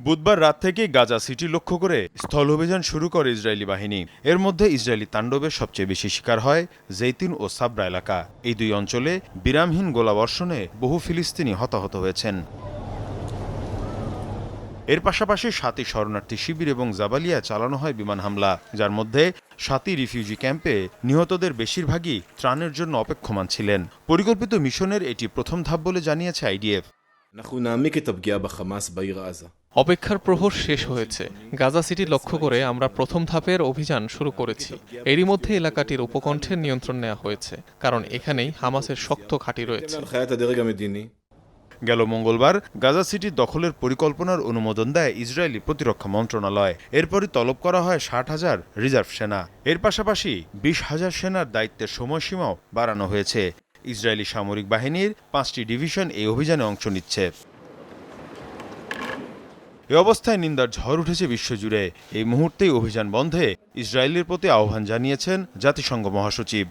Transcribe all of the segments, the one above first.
বুধবার রাত থেকে গাজা সিটি লক্ষ্য করে স্থল অভিযান শুরু করে ইসরায়েলি বাহিনী। এর মধ্যে ইসরায়েলি তাণ্ডবের সবচেয়ে বেশি শিকার হয় জৈতুন ও সাবরা এলাকা। এই দুই অঞ্চলে বিরামহীন গোলাবর্ষণে বহু ফিলিস্তিনি হতাহত হয়েছেন। এর পাশাপাশি সাতই শরণার্থী শিবির এবং জাবালিয়া চালানো হয় বিমান হামলা, যার মধ্যে সাতই রিফিউজি ক্যাম্পে নিহতদের বেশিরভাগই ত্রাণের জন্য অপেক্ষমান ছিলেন। পরিকল্পিত মিশনের এটি প্রথম ধাপ বলে জানিয়েছে আইডিএফ। অপেক্ষার প্রহর শেষ হয়েছে। গাজা সিটি লক্ষ্য করে আমরা প্রথম ধাপের অভিযান শুরু করেছি। এরই মধ্যে এলাকাটির উপকণ্ঠের নিয়ন্ত্রণ নেওয়া হয়েছে কারণ এখানেই হামাসের শক্ত খাঁটি রয়েছে। গেল মঙ্গলবার গাজা সিটি দখলের পরিকল্পনার অনুমোদন দেয় ইসরায়েলি প্রতিরক্ষা মন্ত্রণালয়। এরপরই তলব করা হয় ষাট হাজার রিজার্ভ সেনা। এর পাশাপাশি বিশ হাজার সেনার দায়িত্বের সময়সীমাও বাড়ানো হয়েছে। ইসরায়েলি সামরিক বাহিনীর পাঁচটি ডিভিশন এই অভিযানে অংশ নিচ্ছে। এ অবস্থায় নিন্দার ঝড় উঠেছে বিশ্বজুড়ে। এই মুহূর্তেই অভিযান বন্ধে ইসরায়েলের প্রতি আহ্বান জানিয়েছেন জাতিসংঘ মহাসচিব।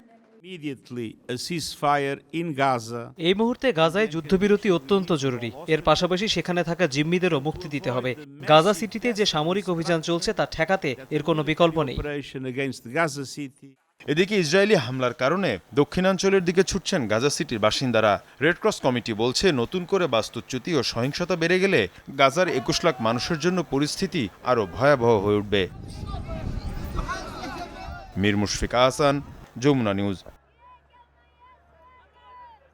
Immediately a ceasefire in Gaza এই মুহূর্তে গাজায় যুদ্ধবিরতি অত্যন্ত জরুরি। এর পাশাপাশি সেখানে থাকা জিম্মিদেরও মুক্তি দিতে হবে। গাজা সিটিতে যে সামরিক অভিযান চলছে তা ঠেকাতে এর কোনো বিকল্প নেই। এদিকে ইসরায়েলি হামলার কারণে দক্ষিণাঞ্চলের দিকে ছুটছেন গাজা সিটির বাসিন্দারা। রেডক্রস কমিটি বলছে, নতুন করে বাস্তুচ্যুতি ও সহিংসতা বেড়ে গেলে গাজার একুশ লাখ মানুষের জন্য পরিস্থিতি আরও ভয়াবহ হয়ে উঠবে। মির মুশফিক আহসান, যমুনা নিউজ।